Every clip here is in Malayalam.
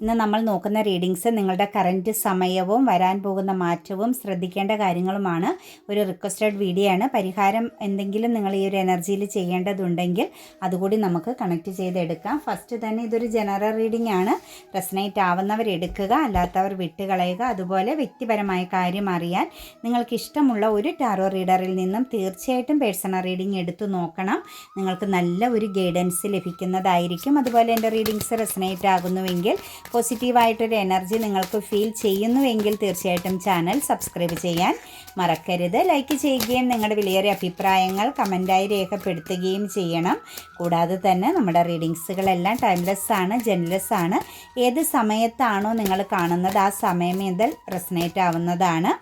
ഇന്ന് നമ്മൾ നോക്കുന്ന റീഡിങ്സ് നിങ്ങളുടെ കറന്റ് സമയവും വരാൻ പോകുന്ന മാറ്റവും ശ്രദ്ധിക്കേണ്ട കാര്യങ്ങളുമാണ്. ഒരു റിക്വസ്റ്റഡ് വീഡിയോ ആണ്. പരിഹാരം എന്തെങ്കിലും നിങ്ങൾ ഈ ഒരു എനർജിയിൽ ചെയ്യേണ്ടതുണ്ടെങ്കിൽ അതുകൂടി നമുക്ക് കണക്ട് ചെയ്തെടുക്കാം. ഫസ്റ്റ് തന്നെ ഇതൊരു ജനറൽ റീഡിംഗ് ആണ്. റെസനേറ്റ് ആവുന്നവർ എടുക്കുക അല്ലാത്തവർ വിട്ടുകളയുക അതുപോലെ വ്യക്തിപരമായ കാര്യം അറിയാൻ. നിങ്ങൾക്ക് ഇഷ്ടമുള്ള ഒരു ടാറോ റീഡറിൽ നിന്നും തീർച്ചയായിട്ടും പേഴ്സണൽ റീഡിംഗ് എടുത്തു നോക്കണം. നിങ്ങൾക്ക് നല്ല ഒരു ഗൈഡൻസ് ലഭിക്കുന്നതായിരിക്കും. അതുപോലെ എന്റെ റീഡിങ്സ് റെസനേറ്റ് ആകുന്നുവെങ്കിൽ പോസിറ്റീവായിട്ടൊരു എനർജി നിങ്ങൾക്ക് ഫീൽ ചെയ്യുന്നുവെങ്കിൽ തീർച്ചയായിട്ടും ചാനൽ സബ്സ്ക്രൈബ് ചെയ്യാൻ മറക്കരുത്. ലൈക്ക് ചെയ്യുകയും നിങ്ങളുടെ വിലയേറിയ അഭിപ്രായങ്ങൾ കമന്റായി രേഖപ്പെടുത്തുകയും ചെയ്യണം. കൂടാതെ തന്നെ നമ്മുടെ റീഡിങ്സുകളെല്ലാം ടൈംലെസ് ആണ് ജെൻലെസ് ആണ് ഏത് സമയത്താണോ നിങ്ങൾ കാണുന്നത് ആ സമയം മുതൽ റെസനേറ്റ് ആവുന്നതാണ്.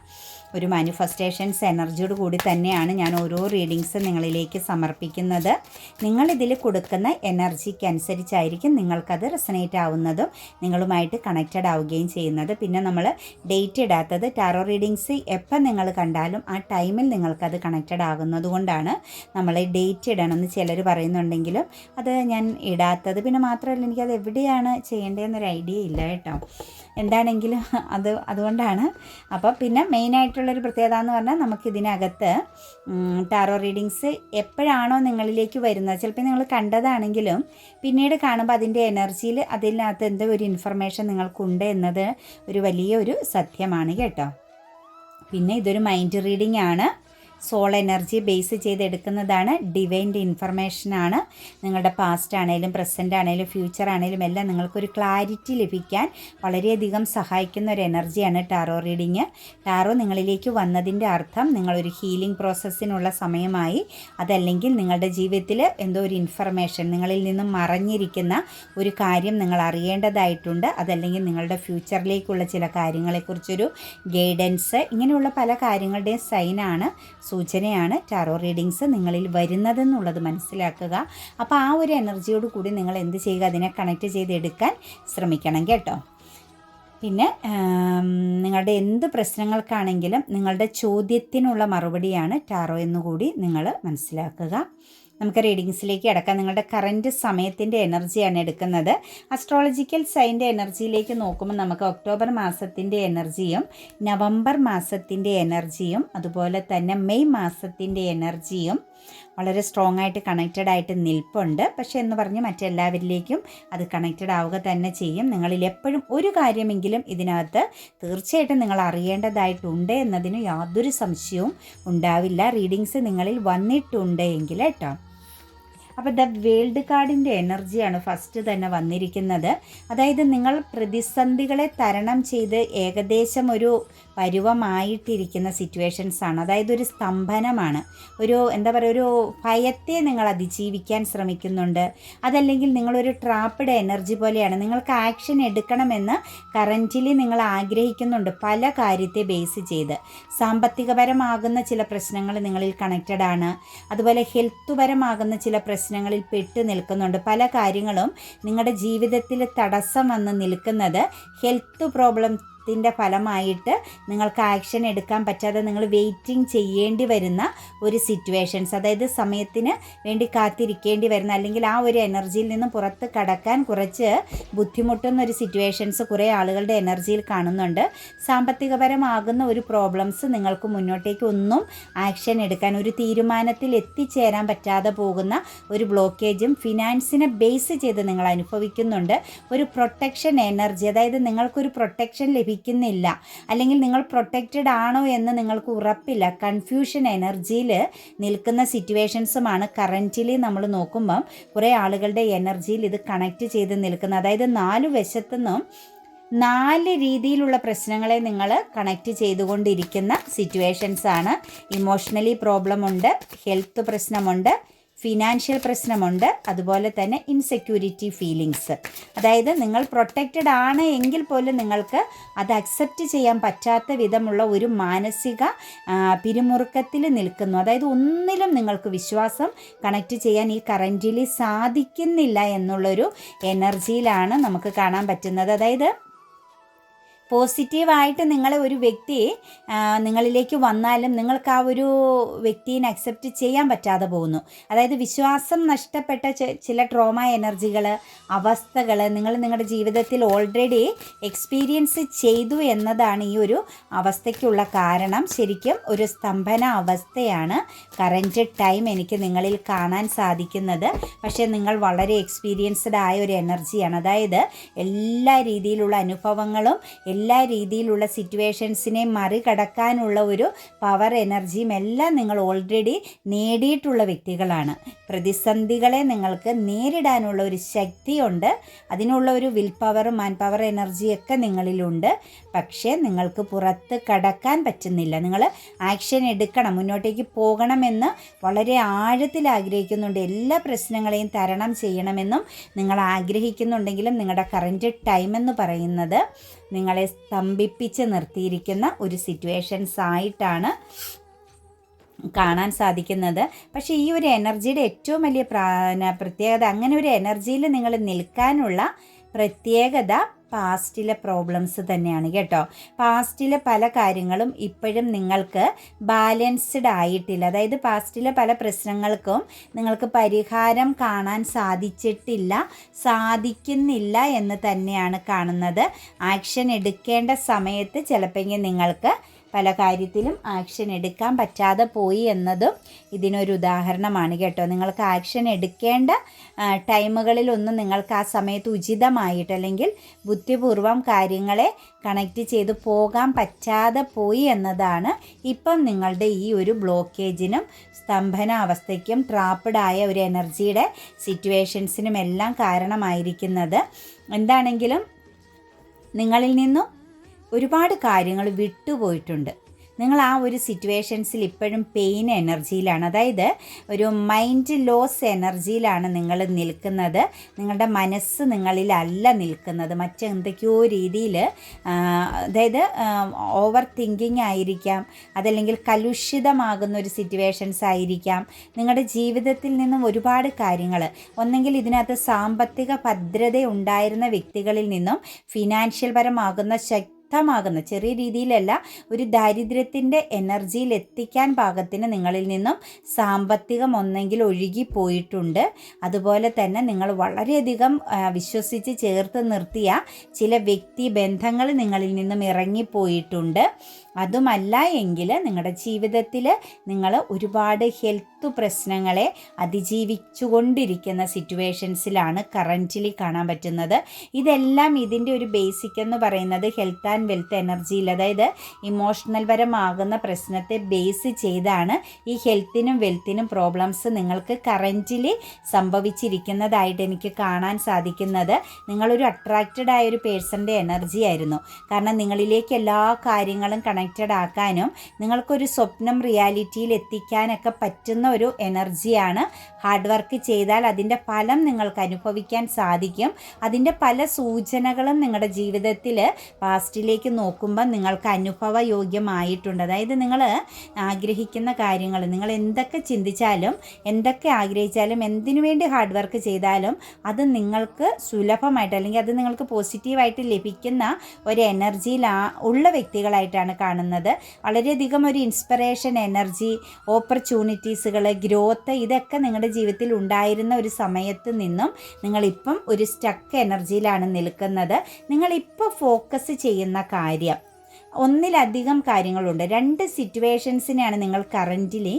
ഒരു മാനിഫെസ്റ്റേഷൻസ് എനർജിയോട് കൂടി തന്നെയാണ് ഞാൻ ഓരോ റീഡിങ്സ് നിങ്ങളിലേക്ക് സമർപ്പിക്കുന്നത്. നിങ്ങളിതിൽ കൊടുക്കുന്ന എനർജിക്ക് അനുസരിച്ചായിരിക്കും നിങ്ങൾക്കത് റെസനേറ്റ് ആവുന്നതും നിങ്ങളുമായിട്ട് കണക്റ്റഡ് ആവുകയും ചെയ്യുന്നത്. പിന്നെ നമ്മൾ ഡേറ്റ് ഇടാത്തത് ടാറോ റീഡിങ്സ് എപ്പം നിങ്ങൾ കണ്ടാലും ആ ടൈമിൽ നിങ്ങൾക്കത് കണക്റ്റഡ് ആകുന്നത് കൊണ്ടാണ് നമ്മൾ ഡേറ്റ് ഇടണമെന്ന് ചിലർ പറയുന്നുണ്ടെങ്കിലും അത് ഞാൻ ഇടാത്തത്. പിന്നെ മാത്രമല്ല എനിക്കത് എവിടെയാണ് ചെയ്യേണ്ടതെന്നൊരു ഐഡിയ ഇല്ല കേട്ടോ. എന്താണെങ്കിലും അത് അതുകൊണ്ടാണ്. അപ്പോൾ പിന്നെ മെയിനായിട്ടുള്ളൊരു പ്രത്യേകത എന്ന് പറഞ്ഞാൽ നമുക്കിതിനകത്ത് ടാറോ റീഡിങ്സ് എപ്പോഴാണോ നിങ്ങളിലേക്ക് വരുന്നത്. ചിലപ്പോൾ നിങ്ങൾ കണ്ടതാണെങ്കിലും പിന്നീട് കാണുമ്പോൾ അതിന്റെ എനർജിയിൽ അതിനകത്ത് എന്തോ ഒരു ഇൻഫർമേഷൻ നിങ്ങൾക്കുണ്ട് എന്നത് ഒരു വലിയൊരു സത്യമാണ് കേട്ടോ. പിന്നെ ഇതൊരു മൈൻഡ് റീഡിംഗ് ആണ്. സോൾ എനർജി ബേസ് ചെയ്ത് ചെയ്തെടുക്കുന്നതാണ് ഡിവൈന്റെ ഇൻഫർമേഷനാണ്. നിങ്ങളുടെ പാസ്റ്റ് ആണെങ്കിലും പ്രസന്റ് ആണെങ്കിലും ഫ്യൂച്ചർ ആണെങ്കിലും എല്ലാം നിങ്ങൾക്കൊരു ക്ലാരിറ്റി ലഭിക്കാൻ വളരെയധികം സഹായിക്കുന്ന ഒരു എനർജിയാണ് ടാറോ റീഡിങ് ടാറോ നിങ്ങളിലേക്ക് വന്നതിന്റെ അർത്ഥം നിങ്ങളൊരു ഹീലിംഗ് പ്രോസസ്സിനുള്ള സമയമായി അതല്ലെങ്കിൽ നിങ്ങളുടെ ജീവിതത്തിൽ എന്തോ ഒരു ഇൻഫർമേഷൻ നിങ്ങളിൽ നിന്നും മറഞ്ഞിരിക്കുന്ന ഒരു കാര്യം നിങ്ങൾ അറിയേണ്ടതായിട്ടുണ്ട്. അതല്ലെങ്കിൽ നിങ്ങളുടെ ഫ്യൂച്ചറിലേക്കുള്ള ചില കാര്യങ്ങളെക്കുറിച്ചൊരു ഗൈഡൻസ് ഇങ്ങനെയുള്ള പല കാര്യങ്ങളുടെയും സൈനാണ് സൂചനയാണ് ടാറോ റീഡിങ്സ് നിങ്ങളിൽ വരുന്നതെന്നുള്ളത് മനസ്സിലാക്കുക. അപ്പോൾ ആ ഒരു എനർജിയോട് കൂടി നിങ്ങൾ എന്ത് ചെയ്യുക? അതിനെ കണക്ട് ചെയ്തെടുക്കാൻ ശ്രമിക്കണം കേട്ടോ. പിന്നെ നിങ്ങളുടെ എന്ത് പ്രശ്നങ്ങൾക്കാണെങ്കിലും നിങ്ങളുടെ ചോദ്യത്തിനുള്ള മറുപടിയാണ് ടാറോ എന്നുകൂടി നിങ്ങൾ മനസ്സിലാക്കുക. നമുക്ക് റീഡിങ്സിലേക്ക് കിടക്കാം. നിങ്ങളുടെ കറന്റ് സമയത്തിന്റെ എനർജിയാണ് എടുക്കുന്നത്. അസ്ട്രോളജിക്കൽ സൈന്റെ എനർജിയിലേക്ക് നോക്കുമ്പോൾ നമുക്ക് ഒക്ടോബർ മാസത്തിന്റെ എനർജിയും നവംബർ മാസത്തിന്റെ എനർജിയും അതുപോലെ തന്നെ മെയ് മാസത്തിന്റെ എനർജിയും വളരെ സ്ട്രോങ് ആയിട്ട് കണക്റ്റഡ് ആയിട്ട് നിൽപ്പുണ്ട്. പക്ഷേ എന്ന് പറഞ്ഞ് മറ്റെല്ലാവരിലേക്കും അത് കണക്റ്റഡ് ആവുക തന്നെ ചെയ്യും. നിങ്ങളിൽ എപ്പോഴും ഒരു കാര്യമെങ്കിലും ഇതിനകത്ത് തീർച്ചയായിട്ടും നിങ്ങൾ അറിയേണ്ടതായിട്ടുണ്ട് എന്നതിന് യാതൊരു സംശയവും ഉണ്ടാവില്ല. റീഡിങ്സ് നിങ്ങളിൽ വന്നിട്ടുണ്ട് എങ്കിൽ കേട്ടോ. അപ്പോൾ ദ വേൾഡ് കാർഡിന്റെ എനർജിയാണ് ഫസ്റ്റ് തന്നെ വന്നിരിക്കുന്നത്. അതായത് നിങ്ങൾ പ്രതിസന്ധികളെ തരണം ചെയ്ത് ഏകദേശം ഒരു പരുവമായിട്ടിരിക്കുന്ന സിറ്റുവേഷൻസ് ആണ്. അതായത് ഒരു സ്തംഭനമാണ്. ഒരു എന്താ പറയുക ഒരു ഭയത്തെ നിങ്ങൾ അതിജീവിക്കാൻ ശ്രമിക്കുന്നുണ്ട്. അതല്ലെങ്കിൽ നിങ്ങളൊരു ട്രാപ്പിഡ് എനർജി പോലെയാണ്. നിങ്ങൾക്ക് ആക്ഷൻ എടുക്കണമെന്ന് കറന്റിലി നിങ്ങൾ ആഗ്രഹിക്കുന്നുണ്ട് പല കാര്യത്തെ ബേസ് ചെയ്ത്. സാമ്പത്തികപരമാകുന്ന ചില പ്രശ്നങ്ങൾ നിങ്ങളിൽ കണക്റ്റഡ് ആണ്. അതുപോലെ ഹെൽത്ത് പരമാകുന്ന ചില പ്രശ്നങ്ങളിൽ പെട്ട് നിൽക്കുന്നുണ്ട്. പല കാര്യങ്ങളും നിങ്ങളുടെ ജീവിതത്തിൽ തടസ്സം വന്ന് നിൽക്കുന്നത് ഹെൽത്ത് പ്രോബ്ലം ത്തിന്റെ ഫലമായിട്ട് നിങ്ങൾക്ക് ആക്ഷൻ എടുക്കാൻ പറ്റാതെ നിങ്ങൾ വെയിറ്റിംഗ് ചെയ്യേണ്ടി വരുന്ന ഒരു സിറ്റുവേഷൻസ് അതായത് സമയത്തിന് വേണ്ടി കാത്തിരിക്കേണ്ടി വരുന്ന അല്ലെങ്കിൽ ആ ഒരു എനർജിയിൽ നിന്ന് പുറത്ത് കടക്കാൻ കുറച്ച് ബുദ്ധിമുട്ടുന്ന ഒരു സിറ്റുവേഷൻസ് കുറേ ആളുകളുടെ എനർജിയിൽ കാണുന്നുണ്ട്. സാമ്പത്തികപരമാകുന്ന ഒരു പ്രോബ്ലംസ് നിങ്ങൾക്ക് മുന്നോട്ടേക്ക് ഒന്നും ആക്ഷൻ എടുക്കാൻ ഒരു തീരുമാനത്തിൽ എത്തിച്ചേരാൻ പറ്റാതെ പോകുന്ന ഒരു ബ്ലോക്കേജും ഫിനാൻസിനെ ബേസ് ചെയ്ത് നിങ്ങൾ അനുഭവിക്കുന്നുണ്ട്. ഒരു പ്രൊട്ടക്ഷൻ എനർജി അതായത് നിങ്ങൾക്കൊരു പ്രൊട്ടക്ഷൻ ലഭിക്കും ലഭിക്കുന്നില്ല അല്ലെങ്കിൽ നിങ്ങൾ പ്രൊട്ടക്റ്റഡ് ആണോ എന്ന് നിങ്ങൾക്ക് ഉറപ്പില്ല. കൺഫ്യൂഷൻ എനർജിയിൽ നിൽക്കുന്ന സിറ്റുവേഷൻസുമാണ് കറന്റിലി നമ്മൾ നോക്കുമ്പം കുറേ ആളുകളുടെ എനർജിയിൽ ഇത് കണക്റ്റ് ചെയ്ത് നിൽക്കുന്നത്. അതായത് നാല് വശത്തുനിന്നും നാല് രീതിയിലുള്ള പ്രശ്നങ്ങളെ നിങ്ങൾ കണക്റ്റ് ചെയ്തുകൊണ്ടിരിക്കുന്ന സിറ്റുവേഷൻസാണ് ഇമോഷണലി പ്രോബ്ലം ഉണ്ട് ഹെൽത്ത് പ്രശ്നമുണ്ട് ഫിനാൻഷ്യൽ പ്രശ്നമുണ്ട്. അതുപോലെ തന്നെ ഇൻസെക്യൂരിറ്റി ഫീലിങ്സ് അതായത് നിങ്ങൾ പ്രൊട്ടക്റ്റഡ് ആണ് എങ്കിൽ പോലും നിങ്ങൾക്ക് അത് അക്സെപ്റ്റ് ചെയ്യാൻ പറ്റാത്ത വിധമുള്ള ഒരു മാനസിക പിരിമുറുക്കത്തിൽ നിൽക്കുന്നു. അതായത് ഒന്നിലും നിങ്ങൾക്ക് വിശ്വാസം കണക്റ്റ് ചെയ്യാൻ ഈ കറന്റിൽ സാധിക്കുന്നില്ല എന്നുള്ളൊരു എനർജിയിലാണ് നമുക്ക് കാണാൻ പറ്റുന്നത്. അതായത് പോസിറ്റീവായിട്ട് നിങ്ങളെ ഒരു വ്യക്തി നിങ്ങളിലേക്ക് വന്നാലും നിങ്ങൾക്ക് ആ ഒരു വ്യക്തിയെ അക്സെപ്റ്റ് ചെയ്യാൻ പറ്റാതെ പോകുന്നു. അതായത് വിശ്വാസം നഷ്ടപ്പെട്ട ചില ട്രോമ എനർജികൾ അവസ്ഥകൾ നിങ്ങൾ നിങ്ങളുടെ ജീവിതത്തിൽ ഓൾറെഡി എക്സ്പീരിയൻസ് ചെയ്തു എന്നതാണ് ഈ ഒരു അവസ്ഥയ്ക്കുള്ള കാരണം. ശരിക്കും ഒരു സ്തംഭന അവസ്ഥയാണ് കറന്റ് ടൈം എനിക്ക് നിങ്ങളിൽ കാണാൻ സാധിക്കുന്നത്. പക്ഷേ നിങ്ങൾ വളരെ എക്സ്പീരിയൻസ്ഡ് ആയ ഒരു എനർജിയാണ് അതായത് എല്ലാ രീതിയിലുള്ള അനുഭവങ്ങളും എല്ലാ രീതിയിലുള്ള സിറ്റുവേഷൻസിനെ മറികടക്കാനുള്ള ഒരു പവർ എനർജിയും എല്ലാം നിങ്ങൾ ഓൾറെഡി നേടിയിട്ടുള്ള വ്യക്തികളാണ്. പ്രതിസന്ധികളെ നിങ്ങൾക്ക് നേരിടാനുള്ള ഒരു ശക്തിയുണ്ട്. അതിനുള്ള ഒരു വിൽ പവറും മാൻ പവർ എനർജിയൊക്കെ നിങ്ങളിലുണ്ട്. പക്ഷേ നിങ്ങൾക്ക് പുറത്ത് കടക്കാൻ പറ്റുന്നില്ല. നിങ്ങൾ ആക്ഷൻ എടുക്കണം മുന്നോട്ടേക്ക് പോകണമെന്ന് വളരെ ആഴത്തിൽ ആഗ്രഹിക്കുന്നുണ്ട്. എല്ലാ പ്രശ്നങ്ങളെയും തരണം ചെയ്യണമെന്നും നിങ്ങൾ ആഗ്രഹിക്കുന്നുണ്ടെങ്കിലും നിങ്ങളുടെ കറന്റ് ടൈം എന്ന് പറയുന്നത് നിങ്ങളെ സ്തംഭിപ്പിച്ച് നിർത്തിയിരിക്കുന്ന ഒരു സിറ്റുവേഷൻസ് ആയിട്ടാണ് കാണാൻ സാധിക്കുന്നത്. പക്ഷേ ഈ ഒരു എനർജിയുടെ ഏറ്റവും വലിയ പ്രാ- പ്രത്യേകത അങ്ങനെ ഒരു എനർജിയിൽ നിങ്ങൾ നിൽക്കാനുള്ള പ്രത്യേകത പാസ്റ്റിലെ പ്രോബ്ലംസ് തന്നെയാണ് കേട്ടോ. പാസ്റ്റിലെ പല കാര്യങ്ങളും ഇപ്പോഴും നിങ്ങൾക്ക് ബാലൻസ്ഡ് ആയിട്ടില്ല. അതായത് പാസ്റ്റിലെ പല പ്രശ്നങ്ങൾക്കും നിങ്ങൾക്ക് പരിഹാരം കാണാൻ സാധിച്ചിട്ടില്ല സാധിക്കുന്നില്ല എന്ന് തന്നെയാണ് കാണുന്നത്. ആക്ഷൻ എടുക്കേണ്ട സമയത്ത് ചിലപ്പോൾ നിങ്ങൾക്ക് പല കാര്യത്തിലും ആക്ഷൻ എടുക്കാൻ പറ്റാതെ പോയി എന്നതും ഇതിനൊരു ഉദാഹരണമാണ് കേട്ടോ. നിങ്ങൾക്ക് ആക്ഷൻ എടുക്കേണ്ട ടൈമുകളിലൊന്നും നിങ്ങൾക്ക് ആ സമയത്ത് ഉചിതമായിട്ട് അല്ലെങ്കിൽ ബുദ്ധിപൂർവം കാര്യങ്ങളെ കണക്റ്റ് ചെയ്ത് പോകാൻ പറ്റാതെ പോയി എന്നതാണ് ഇപ്പം നിങ്ങളുടെ ഈ ഒരു ബ്ലോക്കേജിനും സ്തംഭനാവസ്ഥയ്ക്കും ട്രാപ്പഡായ ഒരു എനർജിയുടെ സിറ്റുവേഷൻസിനും എല്ലാം കാരണമായിരിക്കുന്നത്. എന്താണെങ്കിലും നിങ്ങളിൽ നിന്നും ഒരുപാട് കാര്യങ്ങൾ വിട്ടുപോയിട്ടുണ്ട്. നിങ്ങൾ ആ ഒരു സിറ്റുവേഷൻസിൽ ഇപ്പോഴും പെയിൻ എനർജിയിലാണ് അതായത് ഒരു മൈൻഡ് ലോസ് എനർജിയിലാണ് നിങ്ങൾ നിൽക്കുന്നത്. നിങ്ങളുടെ മനസ്സ് നിങ്ങളിലല്ല നിൽക്കുന്നത്. മറ്റെന്തൊക്കെയോ രീതിയിൽ അതായത് ഓവർ തിങ്കിങ് ആയിരിക്കാം. അതല്ലെങ്കിൽ കലുഷിതമാകുന്ന ഒരു സിറ്റുവേഷൻസ് ആയിരിക്കാം. നിങ്ങളുടെ ജീവിതത്തിൽ നിന്നും ഒരുപാട് കാര്യങ്ങൾ. ഒന്നെങ്കിൽ ഇതിനകത്ത് സാമ്പത്തിക ഭദ്രത ഉണ്ടായിരുന്ന വ്യക്തികളിൽ നിന്നും ഫിനാൻഷ്യൽ പരമാകുന്ന ശക്തി ശക്തമാകുന്ന ചെറിയ രീതിയിലല്ല ഒരു ദാരിദ്ര്യത്തിന്റെ എനർജിയിൽ എത്തിക്കാൻ പാകത്തിന് നിങ്ങളിൽ നിന്നും സാമ്പത്തികം ഒന്നെങ്കിൽ ഒഴുകി പോയിട്ടുണ്ട്. അതുപോലെ തന്നെ നിങ്ങൾ വളരെയധികം വിശ്വസിച്ച് ചേർത്ത് നിർത്തിയ ചില വ്യക്തി ബന്ധങ്ങൾ നിങ്ങളിൽ നിന്നും ഇറങ്ങിപ്പോയിട്ടുണ്ട്. അതുമല്ല എങ്കിൽ നിങ്ങളുടെ ജീവിതത്തിൽ നിങ്ങൾ ഒരുപാട് ഹെൽത്ത് പ്രശ്നങ്ങളെ അതിജീവിച്ചു കൊണ്ടിരിക്കുന്ന സിറ്റുവേഷൻസിലാണ് കറന്റിലി കാണാൻ പറ്റുന്നത്. ഇതെല്ലാം ഇതിന്റെ ഒരു ബേസിക് എന്ന് പറയുന്നത് ഹെൽത്ത് ആൻഡ് വെൽത്ത് എനർജിയിൽ അതായത് ഇമോഷണൽ പരമാകുന്ന പ്രശ്നത്തെ ബേസ് ചെയ്താണ് ഈ ഹെൽത്തിനും വെൽത്തിനും പ്രോബ്ലംസ് നിങ്ങൾക്ക് കറന്റിലി സംഭവിച്ചിരിക്കുന്നതായിട്ട് എനിക്ക് കാണാൻ സാധിക്കുന്നത്. നിങ്ങളൊരു അട്രാക്റ്റഡ് ആയ ഒരു പേഴ്സന്റെ എനർജി ആയിരുന്നു. കാരണം നിങ്ങളിലേക്ക് എല്ലാ കാര്യങ്ങളും കണക്റ്റഡ് ആക്കാനും നിങ്ങൾക്കൊരു സ്വപ്നം റിയാലിറ്റിയിൽ എത്തിക്കാനൊക്കെ പറ്റുന്ന ഒരു എനർജിയാണ് ഹാർഡ് വർക്ക് ചെയ്താൽ അതിന്റെ ഫലം നിങ്ങൾക്ക് അനുഭവിക്കാൻ സാധിക്കും. അതിന്റെ പല സൂചനകളും നിങ്ങളുടെ ജീവിതത്തിൽ പാസ്റ്റിലേക്ക് നോക്കുമ്പോൾ നിങ്ങൾക്ക് അനുഭവയോഗ്യമായിട്ടുണ്ട്. അതായത് നിങ്ങൾ ആഗ്രഹിക്കുന്ന കാര്യങ്ങൾ നിങ്ങൾ എന്തൊക്കെ ചിന്തിച്ചാലും എന്തൊക്കെ ആഗ്രഹിച്ചാലും എന്തിനു വേണ്ടി ഹാർഡ് വർക്ക് ചെയ്താലും അത് നിങ്ങൾക്ക് സുലഭമായിട്ട് അല്ലെങ്കിൽ അത് നിങ്ങൾക്ക് പോസിറ്റീവായിട്ട് ലഭിക്കുന്ന ഒരു എനർജിയിൽ ഉള്ള വ്യക്തികളായിട്ടാണ് കാണുന്നത്. വളരെയധികം ഒരു ഇൻസ്പിറേഷൻ എനർജി ഓപ്പർച്യൂണിറ്റീസുകൾ ഗ്രോത്ത് ഇതൊക്കെ നിങ്ങളുടെ ജീവിതത്തിൽ ഉണ്ടായിരുന്ന ഒരു സമയത്ത് നിന്നും നിങ്ങളിപ്പം ഒരു സ്റ്റക്ക് എനർജിയിലാണ് നിൽക്കുന്നത്. നിങ്ങളിപ്പോൾ ഫോക്കസ് ചെയ്യുന്ന കാര്യം. ഒന്നിലധികം കാര്യങ്ങളുണ്ട്. രണ്ട് സിറ്റുവേഷൻസിനെയാണ് നിങ്ങൾ കറന്റിലി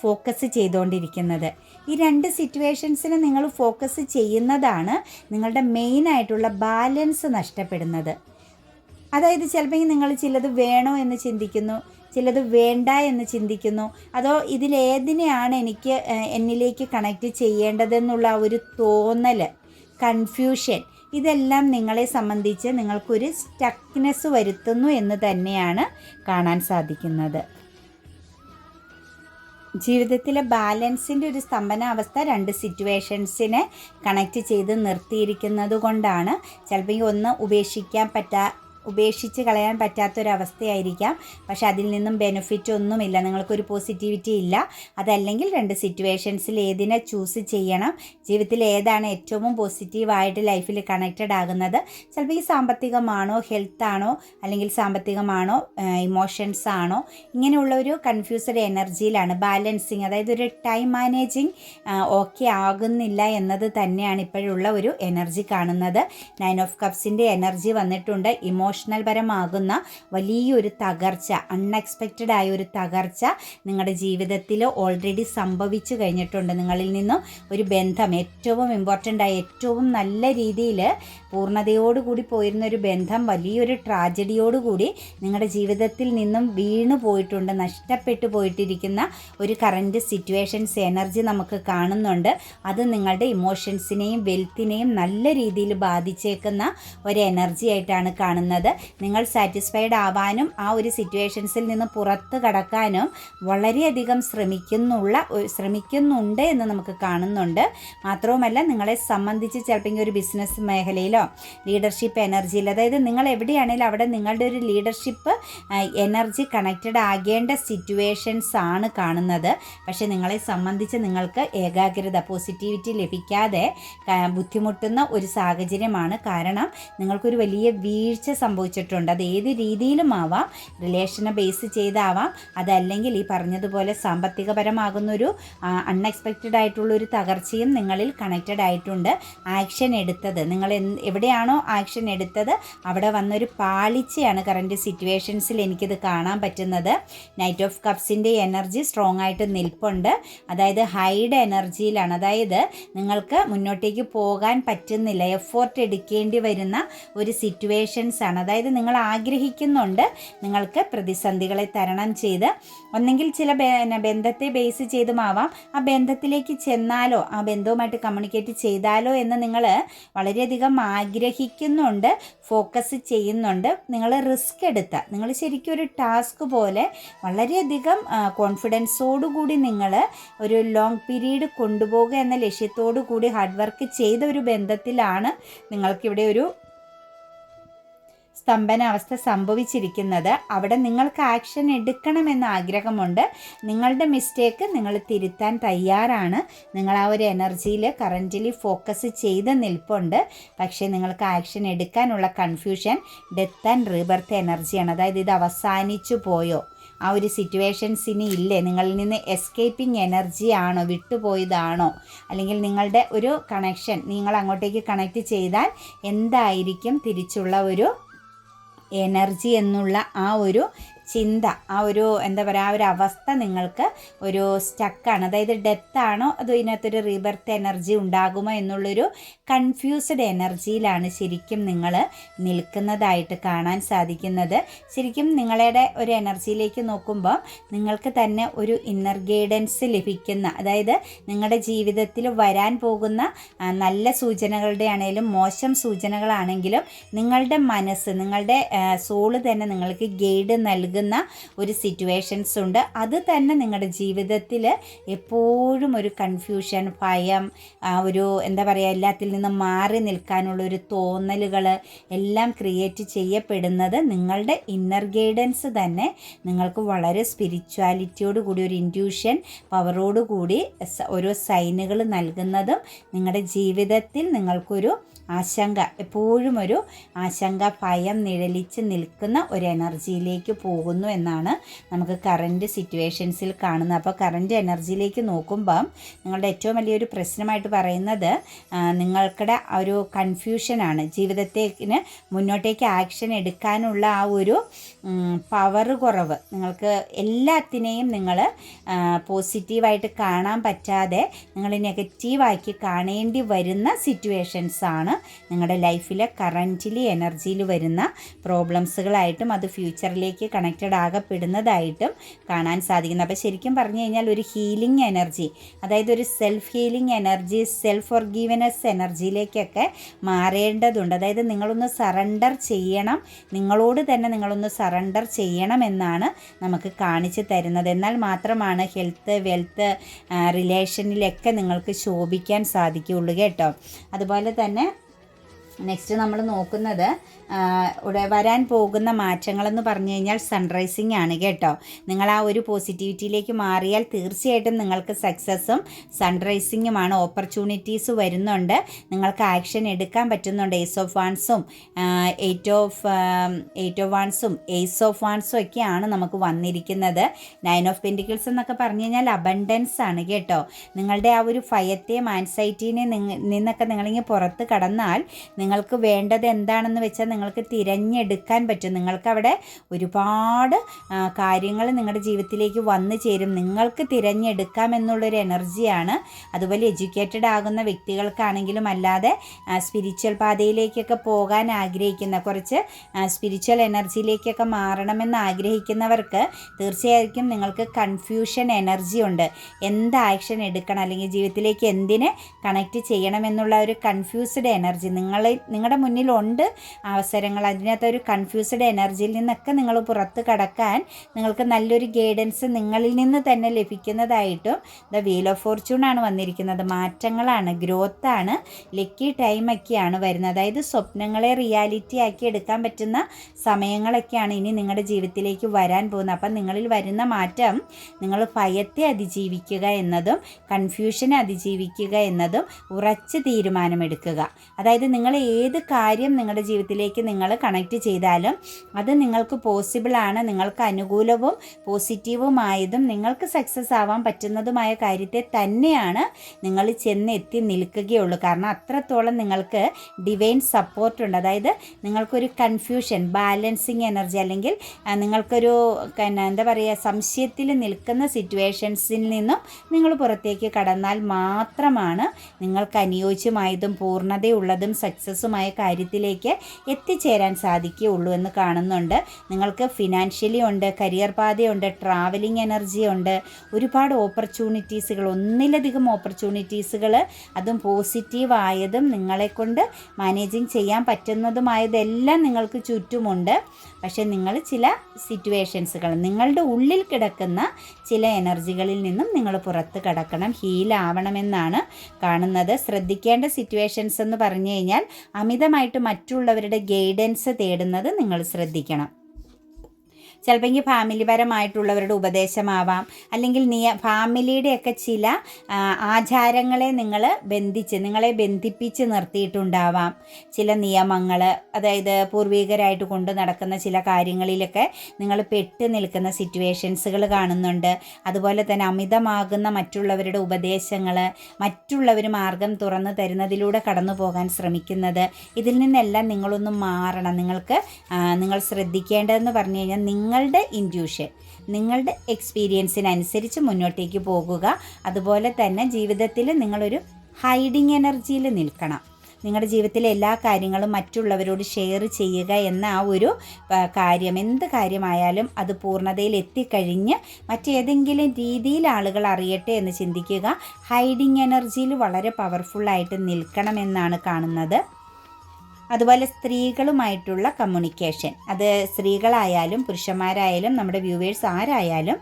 ഫോക്കസ് ചെയ്തുകൊണ്ടിരിക്കുന്നത് ഈ രണ്ട് സിറ്റുവേഷൻസിന് നിങ്ങൾ ഫോക്കസ് ചെയ്യുന്നതാണ് നിങ്ങളുടെ മെയിനായിട്ടുള്ള ബാലൻസ് നഷ്ടപ്പെടുന്നത്. അതായത് ചിലപ്പോൾ നിങ്ങൾ ചിലത് വേണോ എന്ന് ചിന്തിക്കുന്നു ചിലത് വേണ്ട എന്ന് ചിന്തിക്കുന്നു. അതോ ഇതിലേതിനെയാണ് എനിക്ക് എന്നിലേക്ക് കണക്റ്റ് ചെയ്യേണ്ടതെന്നുള്ള ഒരു തോന്നൽ കൺഫ്യൂഷൻ ഇതെല്ലാം നിങ്ങളെ സംബന്ധിച്ച് നിങ്ങൾക്കൊരു സ്റ്റക്നെസ് വരുത്തുന്നു എന്ന് തന്നെയാണ് കാണാൻ സാധിക്കുന്നത്. ജീവിതത്തിലെ ബാലൻസിന്റെ ഒരു സ്തംഭനാവസ്ഥ രണ്ട് സിറ്റുവേഷൻസിനെ കണക്റ്റ് ചെയ്ത് നിർത്തിയിരിക്കുന്നത് കൊണ്ടാണ് ചിലപ്പോൾ ഒന്ന് ഉപേക്ഷിക്കാൻ പറ്റാ ഉപേക്ഷിച്ച് കളയാൻ പറ്റാത്തൊരവസ്ഥയായിരിക്കാം. പക്ഷെ അതിൽ നിന്നും ബെനിഫിറ്റ് ഒന്നുമില്ല. നിങ്ങൾക്കൊരു പോസിറ്റിവിറ്റി ഇല്ല. അതല്ലെങ്കിൽ രണ്ട് സിറ്റുവേഷൻസിൽ ഏതിനെ ചൂസ് ചെയ്യണം. ജീവിതത്തിൽ ഏതാണ് ഏറ്റവും പോസിറ്റീവായിട്ട് ലൈഫിൽ കണക്റ്റഡ് ആകുന്നത്? ചിലപ്പോൾ ഈ സാമ്പത്തികമാണോ ഹെൽത്താണോ അല്ലെങ്കിൽ സാമ്പത്തികമാണോ ഇമോഷൻസ് ആണോ? ഇങ്ങനെയുള്ള ഒരു കൺഫ്യൂസഡ് എനർജിയിലാണ് ബാലൻസിങ് അതായത് ഒരു ടൈം മാനേജിങ് ഓക്കെ ആകുന്നില്ല എന്നത് തന്നെയാണ് ഇപ്പോഴുള്ള ഒരു എനർജി കാണുന്നത്. നയൻ ഓഫ് കപ്സിന്റെ എനർജി വന്നിട്ടുണ്ട്. ഇമോഷണൽ പരമാകുന്ന വലിയൊരു തകർച്ച അൺഎക്സ്പെക്റ്റഡ് ആയ ഒരു തകർച്ച നിങ്ങളുടെ ജീവിതത്തിൽ ഓൾറെഡി സംഭവിച്ചു കഴിഞ്ഞിട്ടുണ്ട്. നിങ്ങളിൽ നിന്നും ഒരു ബന്ധം ഏറ്റവും ഇമ്പോർട്ടന്റ് ആയ ഏറ്റവും നല്ല രീതിയിൽ പൂർണതയോടുകൂടി പോയിരുന്ന ഒരു ബന്ധം വലിയൊരു ട്രാജഡിയോടുകൂടി നിങ്ങളുടെ ജീവിതത്തിൽ നിന്നും വീണു പോയിട്ടുണ്ട് നഷ്ടപ്പെട്ടു പോയിട്ടിരിക്കുന്ന ഒരു കറന്റ് സിറ്റുവേഷൻസ് എനർജി നമുക്ക് കാണുന്നുണ്ട്. അത് നിങ്ങളുടെ ഇമോഷൻസിനെയും വെൽത്തിനെയും നല്ല രീതിയിൽ ബാധിച്ചേക്കുന്ന ഒരു എനർജി ആയിട്ടാണ് കാണുന്നത്. നിങ്ങൾ സാറ്റിസ്ഫൈഡ് ആവാനും ആ ഒരു സിറ്റുവേഷൻസിൽ നിന്ന് പുറത്ത് കടക്കാനും വളരെയധികം ശ്രമിക്കുന്നുള്ള ശ്രമിക്കുന്നുണ്ട് എന്ന് നമുക്ക് കാണുന്നുണ്ട്. മാത്രവുമല്ല നിങ്ങളെ സംബന്ധിച്ച് ചിലപ്പോൾ ഒരു ബിസിനസ് മേഖലയിലോ ലീഡർഷിപ്പ് എനർജിയിൽ അതായത് നിങ്ങൾ എവിടെയാണെങ്കിലും അവിടെ നിങ്ങളുടെ ഒരു ലീഡർഷിപ്പ് എനർജി കണക്റ്റഡ് ആകേണ്ട സിറ്റുവേഷൻസ് ആണ് കാണുന്നത്. പക്ഷേ നിങ്ങളെ സംബന്ധിച്ച് നിങ്ങൾക്ക് ഏകാഗ്രത പോസിറ്റിവിറ്റി ലഭിക്കാതെ ബുദ്ധിമുട്ടുന്ന ഒരു സാഹചര്യമാണ്. കാരണം നിങ്ങൾക്കൊരു വലിയ വീഴ്ച സംഭവിച്ചിട്ടുണ്ട്. അത് ഏത് രീതിയിലും ആവാം റിലേഷനെ ബേസ് ചെയ്താവാം അതല്ലെങ്കിൽ ഈ പറഞ്ഞതുപോലെ സാമ്പത്തികപരമാകുന്നൊരു അൺഎക്സ്പെക്റ്റഡ് ആയിട്ടുള്ള ഒരു തകർച്ചയും നിങ്ങളിൽ കണക്റ്റഡ് ആയിട്ടുണ്ട്. ആക്ഷൻ എടുത്തത്. നിങ്ങൾ എവിടെയാണോ ആക്ഷൻ എടുത്തത് അവിടെ വന്നൊരു പാളിച്ചയാണ് കറണ്ട് സിറ്റുവേഷൻസിൽ എനിക്കിത് കാണാൻ പറ്റുന്നത്. നൈറ്റ് ഓഫ് കപ്സിന്റെ എനർജി സ്ട്രോങ് ആയിട്ട് നിൽപ്പുണ്ട്. അതായത് ഹൈഡ് എനർജിയിലാണ് അതായത് നിങ്ങൾക്ക് മുന്നോട്ടേക്ക് പോകാൻ പറ്റുന്നില്ല. എഫോർട്ട് എടുക്കേണ്ടി വരുന്ന ഒരു സിറ്റുവേഷൻസ് ആണ്. അതായത് നിങ്ങൾ ആഗ്രഹിക്കുന്നുണ്ട് നിങ്ങൾക്ക് പ്രതിസന്ധികളെ തരണം ചെയ്ത്. ഒന്നെങ്കിൽ ചില ബന്ധത്തെ ബേസ് ചെയ്തുമാവാം. ആ ബന്ധത്തിലേക്ക് ചെന്നാലോ ആ ബന്ധവുമായിട്ട് കമ്മ്യൂണിക്കേറ്റ് ചെയ്താലോ എന്ന് നിങ്ങൾ വളരെയധികം ആഗ്രഹിക്കുന്നുണ്ട് ഫോക്കസ് ചെയ്യുന്നുണ്ട്. നിങ്ങൾ റിസ്ക് എടുത്ത നിങ്ങൾ ശരിക്കും ഒരു ടാസ്ക് പോലെ വളരെയധികം കോൺഫിഡൻസോടുകൂടി നിങ്ങൾ ഒരു ലോങ് പീരീഡ് കൊണ്ടുപോകുക എന്ന ലക്ഷ്യത്തോടു കൂടി ഹാർഡ് വർക്ക് ചെയ്ത ഒരു ബന്ധത്തിലാണ് നിങ്ങൾക്കിവിടെ ഒരു സ്തംഭനാവസ്ഥ സംഭവിച്ചിരിക്കുന്നത്. അവിടെ നിങ്ങൾക്ക് ആക്ഷൻ എടുക്കണമെന്ന് ആഗ്രഹമുണ്ട്. നിങ്ങളുടെ മിസ്റ്റേക്ക് നിങ്ങൾ തിരുത്താൻ തയ്യാറാണ്. നിങ്ങൾ ആ ഒരു എനർജിയിൽ കറന്റിലി ഫോക്കസ് ചെയ്ത് നിൽപ്പുണ്ട്. പക്ഷേ നിങ്ങൾക്ക് ആക്ഷൻ എടുക്കാനുള്ള കൺഫ്യൂഷൻ ഡെത്ത് ആൻഡ് റീബർത്ത് എനർജിയാണ് അതായത് ഇത് അവസാനിച്ചു പോയോ? ആ ഒരു സിറ്റുവേഷൻസ് ഇനി ഇല്ലേ? നിങ്ങളിൽ നിന്ന് എസ്കേപ്പിംഗ് എനർജി ആണോ? വിട്ടുപോയതാണോ? അല്ലെങ്കിൽ നിങ്ങളുടെ ഒരു കണക്ഷൻ നിങ്ങൾ അങ്ങോട്ടേക്ക് കണക്ട് ചെയ്താൽ എന്തായിരിക്കും തിരിച്ചുള്ള ഒരു എനർജി എന്നുള്ള ആ ഒരു ചിന്ത ആ ഒരു എന്താ പറയുക ആ ഒരു അവസ്ഥ നിങ്ങൾക്ക് ഒരു സ്റ്റക്കാണ് അതായത് ഡെത്താണോ അതോ ഇതിനകത്തൊരു റീബർത്ത് എനർജി ഉണ്ടാകുമോ എന്നുള്ളൊരു കൺഫ്യൂസ്ഡ് എനർജിയിലാണ് ശരിക്കും നിങ്ങൾ നിൽക്കുന്നതായിട്ട് കാണാൻ സാധിക്കുന്നത്. ശരിക്കും നിങ്ങളുടെ ഒരു എനർജിയിലേക്ക് നോക്കുമ്പോൾ നിങ്ങൾക്ക് തന്നെ ഒരു ഇന്നർ ഗൈഡൻസ് ലഭിക്കുന്ന അതായത് നിങ്ങളുടെ ജീവിതത്തിൽ വരാൻ പോകുന്ന നല്ല സൂചനകളുടെ ആണെങ്കിലും മോശം സൂചനകളാണെങ്കിലും നിങ്ങളുടെ മനസ്സ് നിങ്ങളുടെ സോൾ തന്നെ നിങ്ങൾക്ക് ഗൈഡ് നൽകുക നൽകുന്ന ഒരു സിറ്റുവേഷൻസ് ഉണ്ട്. അത് തന്നെ നിങ്ങളുടെ ജീവിതത്തിൽ എപ്പോഴും ഒരു കൺഫ്യൂഷൻ ഭയം ഒരു എന്താ പറയുക എല്ലാത്തിൽ നിന്നും മാറി നിൽക്കാനുള്ള ഒരു തോന്നലുകൾ എല്ലാം ക്രിയേറ്റ് ചെയ്യപ്പെടുന്നത് നിങ്ങളുടെ ഇന്നർ ഗൈഡൻസ് തന്നെ നിങ്ങൾക്ക് വളരെ സ്പിരിച്വാലിറ്റിയോട് കൂടി ഒരു ഇൻഡ്യൂഷൻ പവറോടുകൂടി ഓരോ സൈനുകൾ നൽകുന്നതും നിങ്ങളുടെ ജീവിതത്തിൽ നിങ്ങൾക്കൊരു ആശങ്ക എപ്പോഴും ഒരു ആശങ്ക ഭയം നിഴലിച്ച് നിൽക്കുന്ന ഒരു എനർജിയിലേക്ക് പോകുന്നു എന്നാണ് നമുക്ക് കറന്റ് സിറ്റുവേഷൻസിൽ കാണുന്നത്. അപ്പോൾ കറന്റ് എനർജിയിലേക്ക് നോക്കുമ്പം നിങ്ങളുടെ ഏറ്റവും വലിയൊരു പ്രശ്നമായിട്ട് പറയുന്നത് നിങ്ങൾക്കിടെ ഒരു കൺഫ്യൂഷനാണ് ജീവിതത്തേക്കിന് മുന്നോട്ടേക്ക് ആക്ഷൻ എടുക്കാനുള്ള ആ ഒരു പവർ കുറവ്. നിങ്ങൾക്ക് എല്ലാത്തിനെയും നിങ്ങൾ പോസിറ്റീവായിട്ട് കാണാൻ പറ്റാതെ നിങ്ങൾ നെഗറ്റീവാക്കി കാണേണ്ടി വരുന്ന സിറ്റുവേഷൻസാണ് നിങ്ങളുടെ ലൈഫിലെ കറന്റിലി എനർജിയിൽ വരുന്ന പ്രോബ്ലംസുകളായിട്ടും അത് ഫ്യൂച്ചറിലേക്ക് കണക്റ്റഡ് ആകപ്പെടുന്നതായിട്ടും കാണാൻ സാധിക്കുന്നു. അപ്പോൾ ശരിക്കും പറഞ്ഞു കഴിഞ്ഞാൽ ഒരു ഹീലിംഗ് എനർജി അതായത് ഒരു self healing energy self forgiveness എനർജിയിലേക്കൊക്കെ മാറേണ്ടതുണ്ട്. അതായത് നിങ്ങളൊന്ന് സറണ്ടർ ചെയ്യണം നിങ്ങളോട് തന്നെ നിങ്ങളൊന്ന് സറണ്ടർ ചെയ്യണം എന്നാണ് നമുക്ക് കാണിച്ചു തരുന്നത്. എന്നാൽ മാത്രമാണ് ഹെൽത്ത് വെൽത്ത് റിലേഷനിലൊക്കെ നിങ്ങൾക്ക് ശോഭിക്കാൻ സാധിക്കുകയുള്ളൂ കേട്ടോ. അതുപോലെ തന്നെ നെക്സ്റ്റ് നമ്മൾ നോക്കുന്നത് വരാൻ പോകുന്ന മാറ്റങ്ങളെന്ന് പറഞ്ഞു കഴിഞ്ഞാൽ സൺറൈസിങ് ആണ് കേട്ടോ. നിങ്ങൾ ആ ഒരു പോസിറ്റിവിറ്റിയിലേക്ക് മാറിയാൽ തീർച്ചയായിട്ടും നിങ്ങൾക്ക് സക്സസ്സും സൺറൈസിങ്ങുമാണ് ഓപ്പർച്യൂണിറ്റീസ് വരുന്നുണ്ട്. നിങ്ങൾക്ക് ആക്ഷൻ എടുക്കാൻ പറ്റുന്നുണ്ട്. ഏസ് ഓഫ് വാൺസും എയ്റ്റ് ഓഫ് എയ്റ്റ് ഓഫ് വാൺസും ഏസ് ഓഫ് വാൺസും ഒക്കെയാണ് നമുക്ക് വന്നിരിക്കുന്നത്. നയൻ ഓഫ് പെന്റിക്കിൾസ് എന്നൊക്കെ പറഞ്ഞു കഴിഞ്ഞാൽ അബണ്ടൻസ് ആണ് കേട്ടോ. നിങ്ങളുടെ ആ ഒരു ഭയത്തെയും ആൻസൈറ്റീനെ നിന്നൊക്കെ നിങ്ങളിങ്ങനെ പുറത്ത് കടന്നാൽ നിങ്ങൾക്ക് വേണ്ടത് എന്താണെന്ന് വെച്ചാൽ നിങ്ങൾക്ക് തിരഞ്ഞെടുക്കാൻ പറ്റും. നിങ്ങൾക്കവിടെ ഒരുപാട് കാര്യങ്ങൾ നിങ്ങളുടെ ജീവിതത്തിലേക്ക് വന്നു ചേരും. നിങ്ങൾക്ക് തിരഞ്ഞെടുക്കാം എന്നുള്ളൊരു എനർജിയാണ്. അതുപോലെ എഡ്യൂക്കേറ്റഡ് ആകുന്ന വ്യക്തികൾക്കാണെങ്കിലും അല്ലാതെ സ്പിരിച്വൽ പാതയിലേക്കൊക്കെ പോകാൻ ആഗ്രഹിക്കുന്ന കുറച്ച് സ്പിരിച്വൽ എനർജിയിലേക്കൊക്കെ മാറണമെന്ന് ആഗ്രഹിക്കുന്നവർക്ക് തീർച്ചയായിരിക്കും നിങ്ങൾക്ക് കൺഫ്യൂഷൻ എനർജി ഉണ്ട്. എന്ത് ആക്ഷൻ എടുക്കണം അല്ലെങ്കിൽ ജീവിതത്തിലേക്ക് എന്തിനെ കണക്റ്റ് ചെയ്യണമെന്നുള്ള ഒരു കൺഫ്യൂസ്ഡ് എനർജി നിങ്ങളെ നിങ്ങളുടെ മുന്നിലുണ്ട്. അവസരങ്ങൾ അതിനകത്ത് ഒരു കൺഫ്യൂസ്ഡ് എനർജിയിൽ നിന്നൊക്കെ നിങ്ങൾ പുറത്ത് കടക്കാൻ നിങ്ങൾക്ക് നല്ലൊരു ഗൈഡൻസ് നിങ്ങളിൽ നിന്ന് തന്നെ ലഭിക്കുന്നതായിട്ടും ദ വീൽ ഓഫ് ഫോർച്യൂൺ ആണ് വന്നിരിക്കുന്നത്. മാറ്റങ്ങളാണ് ഗ്രോത്താണ് ലക്കി ടൈമൊക്കെയാണ് വരുന്നത്. അതായത് സ്വപ്നങ്ങളെ റിയാലിറ്റി ആക്കി എടുക്കാൻ പറ്റുന്ന സമയങ്ങളൊക്കെയാണ് ഇനി നിങ്ങളുടെ ജീവിതത്തിലേക്ക് വരാൻ പോകുന്നത്. അപ്പം നിങ്ങളിൽ വരുന്ന മാറ്റം നിങ്ങൾ ഭയത്തെ അതിജീവിക്കുക എന്നതും കൺഫ്യൂഷനെ അതിജീവിക്കുക എന്നതും ഉറച്ച് തീരുമാനമെടുക്കുക. അതായത് നിങ്ങൾ ഏത് കാര്യം നിങ്ങളുടെ ജീവിതത്തിലേക്ക് നിങ്ങൾ കണക്ട് ചെയ്താലും അത് നിങ്ങൾക്ക് പോസിബിളാണ് നിങ്ങൾക്ക് അനുകൂലവും പോസിറ്റീവുമായതും നിങ്ങൾക്ക് സക്സസ് ആവാൻ പറ്റുന്നതുമായ കാര്യത്തെ തന്നെയാണ് നിങ്ങൾ ചെന്ന് എത്തി നിൽക്കുകയുള്ളൂ. കാരണം അത്രത്തോളം നിങ്ങൾക്ക് ഡിവൈൻ സപ്പോർട്ട് ഉണ്ട്. അതായത് നിങ്ങൾക്കൊരു കൺഫ്യൂഷൻ ബാലൻസിങ് എനർജി അല്ലെങ്കിൽ നിങ്ങൾക്കൊരു എന്താ പറയുക സംശയത്തിൽ നിൽക്കുന്ന സിറ്റുവേഷൻസിൽ നിന്നും നിങ്ങൾ പുറത്തേക്ക് കടന്നാൽ മാത്രമാണ് നിങ്ങൾക്ക് അനുയോജ്യമായതും പൂർണതയുള്ളതും സക്സസ്സുമായ കാര്യത്തിലേക്ക് എത്തിച്ചേരാൻ സാധിക്കുകയുള്ളൂ എന്ന് കാണുന്നുണ്ട്. നിങ്ങൾക്ക് ഫിനാൻഷ്യലി ഉണ്ട് കരിയർ പാതയുണ്ട് ട്രാവലിംഗ് എനർജി ഉണ്ട്. ഒരുപാട് ഓപ്പർച്യൂണിറ്റീസുകൾ ഒന്നിലധികം ഓപ്പർച്യൂണിറ്റീസുകൾ അതും പോസിറ്റീവായതും നിങ്ങളെക്കൊണ്ട് മാനേജിങ് ചെയ്യാൻ പറ്റുന്നതുമായതെല്ലാം നിങ്ങൾക്ക് ചുറ്റുമുണ്ട്. പക്ഷേ നിങ്ങൾ ചില സിറ്റുവേഷൻസുകൾ നിങ്ങളുടെ ഉള്ളിൽ കിടക്കുന്ന ചില എനർജികളിൽ നിന്നും നിങ്ങൾ പുറത്ത് കിടക്കണം ഹീലാവണമെന്നാണ് കാണുന്നത്. ശ്രദ്ധിക്കേണ്ട സിറ്റുവേഷൻസ് എന്ന് പറഞ്ഞു കഴിഞ്ഞാൽ അമിതമായിട്ട് മറ്റുള്ളവരുടെ ഗൈഡൻസ് തേടുന്നത് നിങ്ങൾ ശ്രദ്ധിക്കണം. ചിലപ്പോൾ ഫാമിലി പരമായിട്ടുള്ളവരുടെ ഉപദേശമാവാം. അല്ലെങ്കിൽ നിയ ഫാമിലിയുടെയൊക്കെ ചില ആചാരങ്ങളെ നിങ്ങൾ ബന്ധിച്ച് നിങ്ങളെ ബന്ധിപ്പിച്ച് നിർത്തിയിട്ടുണ്ടാവാം. ചില നിയമങ്ങൾ അതായത് പൂർവികരായിട്ട് കൊണ്ട് നടക്കുന്ന ചില കാര്യങ്ങളിലൊക്കെ നിങ്ങൾ പെട്ട് നിൽക്കുന്ന സിറ്റുവേഷൻസുകൾ കാണുന്നുണ്ട്. അതുപോലെ തന്നെ അമിതമാകുന്ന മറ്റുള്ളവരുടെ ഉപദേശങ്ങൾ മറ്റുള്ളവർ മാർഗം തുറന്നു തരുന്നതിലൂടെ കടന്നു പോകാൻ ശ്രമിക്കുന്നത്. ഇതിൽ നിന്നെല്ലാം നിങ്ങളൊന്ന് മാറണം. നിങ്ങൾക്ക് നിങ്ങൾ ശ്രദ്ധിക്കേണ്ടതെന്ന് പറഞ്ഞു കഴിഞ്ഞാൽ നിങ്ങളുടെ ഇൻഡ്യൂഷൻ നിങ്ങളുടെ എക്സ്പീരിയൻസിനനുസരിച്ച് മുന്നോട്ടേക്ക് പോകുക. അതുപോലെ തന്നെ ജീവിതത്തിൽ നിങ്ങളൊരു ഹൈഡിങ് എനർജിയിൽ നിൽക്കണം. നിങ്ങളുടെ ജീവിതത്തിലെ എല്ലാ കാര്യങ്ങളും മറ്റുള്ളവരോട് ഷെയർ ചെയ്യുക എന്ന ആ ഒരു കാര്യം എന്ത് കാര്യമായാലും അത് പൂർണതയിൽ എത്തിക്കഴിഞ്ഞ് മറ്റേതെങ്കിലും രീതിയിൽ ആളുകൾ അറിയട്ടെ എന്ന് ചിന്തിക്കുക. ഹൈഡിങ് എനർജിയിൽ വളരെ പവർഫുള്ളായിട്ട് നിൽക്കണമെന്നാണ് കാണുന്നത്. അതുപോലെ സ്ത്രീകളുമായിട്ടുള്ള കമ്മ്യൂണിക്കേഷൻ അത് സ്ത്രീകളായാലും പുരുഷന്മാരായാലും നമ്മുടെ വ്യൂവേഴ്സ് ആരായാലും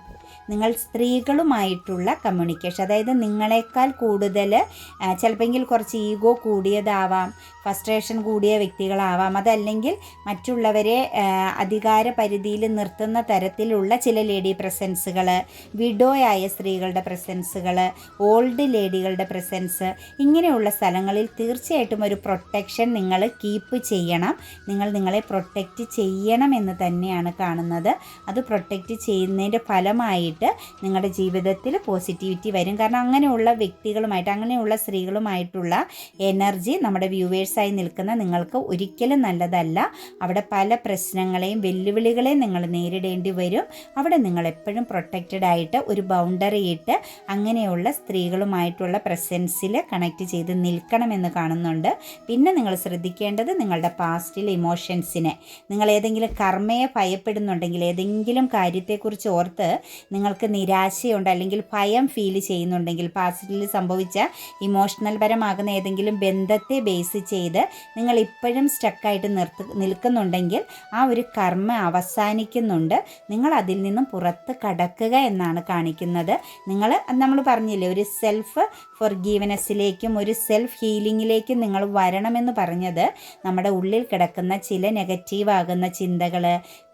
നിങ്ങൾ സ്ത്രീകളുമായിട്ടുള്ള കമ്മ്യൂണിക്കേഷൻ അതായത് നിങ്ങളെക്കാൾ കൂടുതൽ ചിലപ്പോൾ കുറച്ച് ഈഗോ കൂടിയതാവാം ഫസ്ട്രേഷൻ കൂടിയ വ്യക്തികളാവാം അതല്ലെങ്കിൽ മറ്റുള്ളവരെ അധികാര പരിധിയിൽ നിർത്തുന്ന തരത്തിലുള്ള ചില ലേഡി പ്രസൻസുകൾ വിഡോയായ സ്ത്രീകളുടെ പ്രസൻസുകൾ ഓൾഡ് ലേഡികളുടെ പ്രസൻസ് ഇങ്ങനെയുള്ള സ്ഥലങ്ങളിൽ തീർച്ചയായിട്ടും ഒരു പ്രൊട്ടക്ഷൻ നിങ്ങൾ കീപ്പ് ചെയ്യണം. നിങ്ങൾ നിങ്ങളെ പ്രൊട്ടക്റ്റ് ചെയ്യണം എന്ന് തന്നെയാണ് കാണുന്നത്. അത് പ്രൊട്ടക്റ്റ് ചെയ്യുന്നതിന്റെ ഫലമായിട്ട് നിങ്ങളുടെ ജീവിതത്തിൽ പോസിറ്റിവിറ്റി വരും. കാരണം അങ്ങനെയുള്ള വ്യക്തികളുമായിട്ട് അങ്ങനെയുള്ള സ്ത്രീകളുമായിട്ടുള്ള എനർജി നമ്മുടെ വ്യൂവേഴ്സായി നിൽക്കുന്ന നിങ്ങൾക്ക് ഒരിക്കലും നല്ലതല്ല. അവിടെ പല പ്രശ്നങ്ങളെയും വെല്ലുവിളികളെയും നിങ്ങൾ നേരിടേണ്ടി വരും. അവിടെ നിങ്ങൾ എപ്പോഴും പ്രൊട്ടക്റ്റഡ് ആയിട്ട് ഒരു ബൗണ്ടറി ഇട്ട് അങ്ങനെയുള്ള സ്ത്രീകളുമായിട്ടുള്ള പ്രസൻസിൽ കണക്ട് ചെയ്ത് നിൽക്കണമെന്ന് കാണുന്നുണ്ട്. പിന്നെ നിങ്ങൾ ശ്രദ്ധിക്കേണ്ടത് നിങ്ങളുടെ പാസ്റ്റിലെ ഇമോഷൻസിനെ നിങ്ങൾ ഏതെങ്കിലും കർമ്മയെ ഭയപ്പെടുന്നുണ്ടെങ്കിൽ ഏതെങ്കിലും കാര്യത്തെക്കുറിച്ച് ഓർത്ത് നിങ്ങൾ നിങ്ങൾക്ക് നിരാശയുണ്ട് അല്ലെങ്കിൽ ഭയം ഫീൽ ചെയ്യുന്നുണ്ടെങ്കിൽ പാസ്റ്റിൽ സംഭവിച്ച ഇമോഷണൽ പരമാകുന്ന ഏതെങ്കിലും ബന്ധത്തെ ബേസ് ചെയ്ത് നിങ്ങൾ ഇപ്പോഴും സ്റ്റക്കായിട്ട് നിർത്ത് നിൽക്കുന്നുണ്ടെങ്കിൽ ആ ഒരു കർമ്മ അവസാനിക്കുന്നുണ്ട്. നിങ്ങൾ അതിൽ നിന്നും പുറത്ത് കടക്കുക എന്നാണ് കാണിക്കുന്നത്. നിങ്ങൾ നമ്മൾ പറഞ്ഞില്ലേ ഒരു സെൽഫ് ഫോർ ഗീവനസിലേക്കും ഒരു സെൽഫ് ഹീലിങ്ങിലേക്കും നിങ്ങൾ വരണമെന്ന് പറഞ്ഞത് നമ്മുടെ ഉള്ളിൽ കിടക്കുന്ന ചില നെഗറ്റീവ് ആകുന്ന ചിന്തകൾ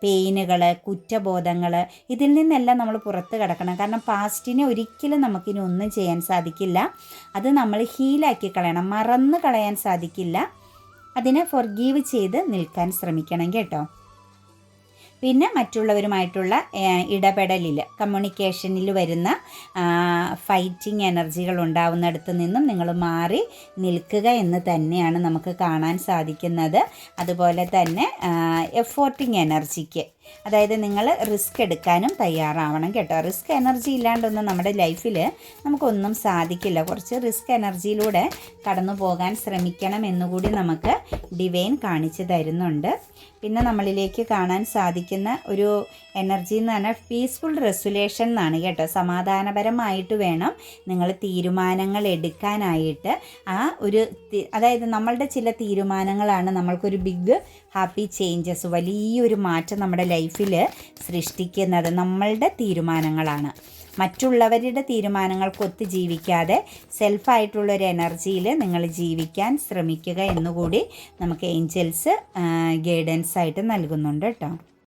പെയിനുകൾ കുറ്റബോധങ്ങൾ ഇതിൽ നിന്നെല്ലാം നമ്മൾ പുറത്ത് കിടക്കണം. കാരണം പാസ്റ്റിനെ ഒരിക്കലും നമുക്കിനി ഒന്നും ചെയ്യാൻ സാധിക്കില്ല. അത് നമ്മൾ ഹീലാക്കി കളയണം. മറന്ന് കളയാൻ സാധിക്കില്ല. അതിനെ ഫൊർഗീവ് ചെയ്ത് നിൽക്കാൻ ശ്രമിക്കണം കേട്ടോ. പിന്നെ മറ്റുള്ളവരുമായിട്ടുള്ള ഇടപെടലിൽ കമ്മ്യൂണിക്കേഷനിൽ വരുന്ന ഫൈറ്റിംഗ് എനർജികൾ ഉണ്ടാവുന്നിടത്ത് നിന്നും നിങ്ങൾ മാറി നിൽക്കുക എന്ന് തന്നെയാണ് നമുക്ക് കാണാൻ സാധിക്കുന്നത്. അതുപോലെ തന്നെ എഫോർട്ടിങ് എനർജിക്ക് അതായത് നിങ്ങൾ റിസ്ക് എടുക്കാനും തയ്യാറാവണം കേട്ടോ. റിസ്ക് എനർജി ഇല്ലാണ്ടൊന്നും നമ്മുടെ ലൈഫിൽ നമുക്കൊന്നും സാധിക്കില്ല. കുറച്ച് റിസ്ക് എനർജിയിലൂടെ കടന്നു പോകാൻ ശ്രമിക്കണം എന്നുകൂടി നമുക്ക് ഡിവൈൻ കാണിച്ചു തരുന്നുണ്ട്. പിന്നെ നമ്മളിലേക്ക് കാണാൻ സാധിക്കുന്ന ഒരു എനർജി എന്ന് പറഞ്ഞാൽ പീസ്ഫുൾ റെസുലേഷൻ എന്നാണ് കേട്ടോ. സമാധാനപരമായിട്ട് വേണം നിങ്ങൾ തീരുമാനങ്ങൾ എടുക്കാനായിട്ട് ആ ഒരു അതായത് നമ്മളുടെ ചില തീരുമാനങ്ങളാണ് നമ്മൾക്കൊരു ബിഗ് ഹാപ്പി ചേഞ്ചസ് വലിയൊരു മാറ്റം നമ്മുടെ ലൈഫിൽ സൃഷ്ടിക്കുന്നത് നമ്മളുടെ തീരുമാനങ്ങളാണ്. മറ്റുള്ളവരുടെ തീരുമാനങ്ങൾക്കൊത്ത് ജീവിക്കാതെ സെൽഫായിട്ടുള്ള ഒരു എനർജിയിൽ നിങ്ങൾ ജീവിക്കാൻ ശ്രമിക്കുക എന്നുകൂടി നമുക്ക് ഏഞ്ചൽസ് ഗൈഡൻസ് ആയിട്ട് നൽകുന്നുണ്ട് കേട്ടോ.